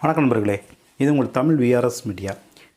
வணக்கம் நண்பர்களே இது உங்கள் தமிழ் விஆர்எஸ் மீடியா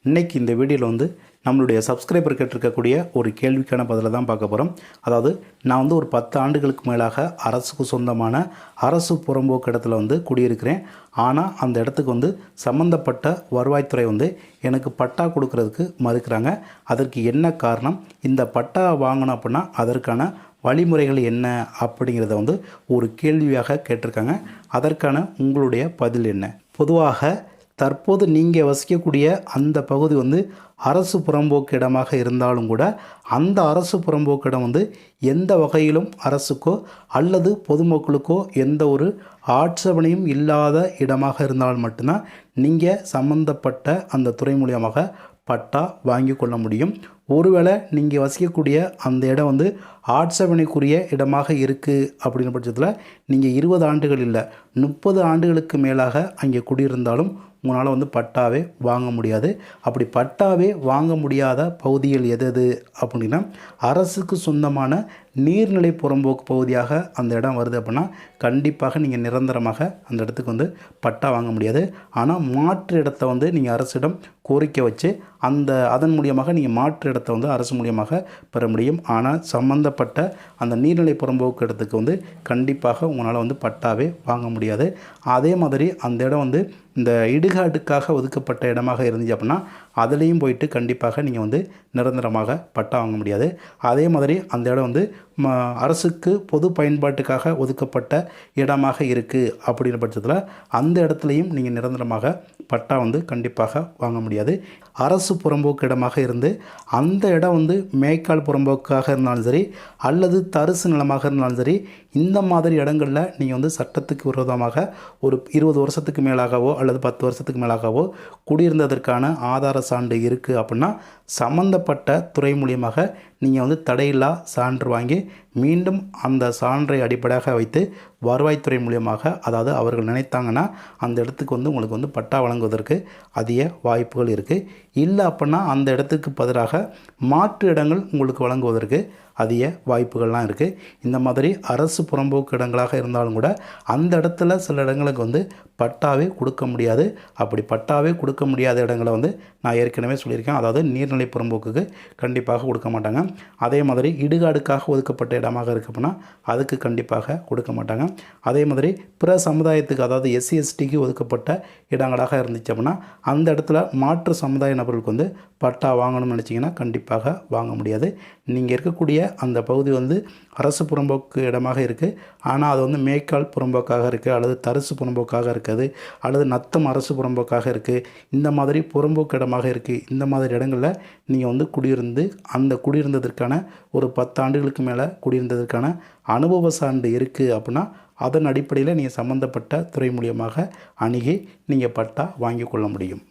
இன்றைக்கி இந்த வீடியோவில் வந்து நம்மளுடைய சப்ஸ்கிரைபர் கேட்டிருக்கக்கூடிய ஒரு கேள்விக்கான பதிலை தான் பார்க்க போகிறோம் அதாவது நான் வந்து ஒரு பத்து ஆண்டுகளுக்கு மேலாக அரசுக்கு சொந்தமான அரசு புறம்போக்கு இடத்துல வந்து குடியிருக்கிறேன். ஆனால் அந்த இடத்துக்கு வந்து சம்மந்தப்பட்ட வருவாய்த்துறை வந்து எனக்கு பட்டா கொடுக்கறதுக்கு மறுக்கிறாங்க. அதற்கு என்ன காரணம்? இந்த பட்டா வாங்கணும் அப்படின்னா அதற்கான வழிமுறைகள் என்ன அப்படிங்கிறத வந்து ஒரு கேள்வியாக கேட்டிருக்காங்க. அதற்கான உங்களுடைய பதில் என்ன? பொதுவாக தற்போது நீங்கள் வசிக்கக்கூடிய அந்த பகுதி வந்து அரசு புறம்போக்கு இடமாக இருந்தாலும் கூட அந்த அரசு புறம்போக்கு இடம் வந்து எந்த வகையிலும் அரசுக்கோ அல்லது பொதுமக்களுக்கோ எந்த ஒரு ஆட்சேபனையும் இல்லாத இடமாக இருந்தால் மட்டும்தான் நீங்கள் சம்பந்தப்பட்ட அந்த துறை மூலியமாக பட்டா வாங்கி கொள்ள முடியும். ஒருவேளை நீங்கள் வசிக்கக்கூடிய அந்த இடம் வந்து ஆட்சேபனைக்குரிய இடமாக இருக்குது அப்படின்ற பட்சத்தில் நீங்கள் இருபது ஆண்டுகள் இல்லை முப்பது ஆண்டுகளுக்கு மேலாக அங்கே குடியிருந்தாலும் உங்களால் வந்து பட்டாவே வாங்க முடியாது. அப்படி பட்டாவே வாங்க முடியாத பகுதிகள் எது எது அப்படின்னா அரசுக்கு சொந்தமான நீர்நிலை புறம்போக்கு பகுதியாக அந்த இடம் வருது அப்படின்னா கண்டிப்பாக நீங்கள் நிரந்தரமாக அந்த இடத்துக்கு வந்து பட்டா வாங்க முடியாது. ஆனால் மாற்று இடத்த வந்து நீங்கள் அரசிடம் கோரிக்கை வச்சு அந்த அதன் மூலியமாக நீங்கள் மாற்று இடத்தை வந்து அரசு மூலியமாக பெற முடியும். ஆனால் சம்மந்தப்பட்ட அந்த நீர்நிலை புறம்போக்கு இடத்துக்கு வந்து கண்டிப்பாக உங்களால் வந்து பட்டாவே வாங்க முடியாது. அதே மாதிரி அந்த இடம் வந்து இந்த இடுகாட்டுக்காக ஒதுக்கப்பட்ட இடமாக இருந்துச்சு அப்படின்னா அதுலேயும் போயிட்டு கண்டிப்பாக நீங்கள் வந்து நிரந்தரமாக பட்டா வாங்க முடியாது. அதே மாதிரி அந்த இடம் வந்து ம அரசுக்கு பொது பயன்பாட்டுக்காக ஒதுக்கப்பட்ட இடமாக இருக்குது அப்படின்ற பட்சத்தில் அந்த இடத்துலையும் நீங்கள் நிரந்தரமாக பட்டா வந்து கண்டிப்பாக வாங்க முடியாது முடியாது. அரசு புறம்போக்கு இடமாக இருந்து அந்த இடம் வந்து மேய்க்கால் புறம்போக்காக இருந்தாலும் சரி அல்லது தரிசு நிலமாக இருந்தாலும் சரி இந்த மாதிரி இடங்களில் நீங்கள் வந்து சட்டத்துக்கு விரோதமாக ஒரு இருபது வருஷத்துக்கு மேலாகவோ அல்லது பத்து வருஷத்துக்கு மேலாகவோ குடியிருந்ததற்கான ஆதார சான்று இருக்குது அப்படின்னா சம்மந்தப்பட்ட துறை மூலியமாக நீங்கள் வந்து தடையில்லா சான்று வாங்கி மீண்டும் அந்த சான்றை அடிப்படையாக வைத்து வருவாய்த்துறை மூலியமாக அதாவது அவர்கள் நினைத்தாங்கன்னா அந்த இடத்துக்கு வந்து உங்களுக்கு வந்து பட்டா வழங்குவதற்கு அதிக வாய்ப்புகள் இருக்குது இல்லை அப்படின்னா அந்த இடத்துக்கு பதிலாக மாற்று இடங்கள் உங்களுக்கு வழங்குவதற்கு அதிக வாய்ப்புகள்லாம் இருக்குது இந்த மாதிரி அரசு புறம்போக்கு இடங்களாக இருந்தாலும் கூட அந்த இடத்துல சில இடங்களுக்கு வந்து பட்டாவே கொடுக்க முடியாது. அப்படி பட்டாவே கொடுக்க முடியாத இடங்களை வந்து நான் ஏற்கனவே சொல்லியிருக்கேன். அதாவது நீர்நிலை புறம்போக்குக்கு கண்டிப்பாக கொடுக்க மாட்டாங்க. அதே மாதிரி இடுகாடுக்காக ஒதுக்கப்பட்ட இடமாக இருக்கு அப்படின்னா அதுக்கு கண்டிப்பாக கொடுக்க மாட்டாங்க. அதே மாதிரி பிற சமுதாயத்துக்கு அதாவது எஸ்சி எஸ்டிக்கு ஒதுக்கப்பட்ட இடங்களாக இருந்துச்சு அப்படின்னா அந்த இடத்துல மாற்று சமுதாய நபர்களுக்கு வந்து பட்டா வாங்கணும்னு நினச்சிங்கன்னா கண்டிப்பாக வாங்க முடியாது. நீங்கள் இருக்கக்கூடிய அந்த பகுதி வந்து அரசு புறம்போக்கு இடமாக இருக்குது ஆனால் அது வந்து மேய்க்கால் புறம்போக்காக இருக்குது அல்லது தரிசு புறம்போக்காக இருக்குது அல்லது நத்தம் அரசு புறம்போக்காக இருக்குது இந்த மாதிரி புறம்போக்கு இடமாக இருக்குது இந்த மாதிரி இடங்களில் நீங்கள் வந்து குடியிருந்து அந்த குடியிருந்ததற்கான ஒரு பத்து ஆண்டுகளுக்கு மேலே குடியிருந்ததற்கான அனுபவ சான்று இருக்குது அப்படின்னா அதன் அடிப்படையில் நீங்கள் சம்மந்தப்பட்ட துறை மூலியமாக அணுகி நீங்கள் பட்டா வாங்கி கொள்ள முடியும்.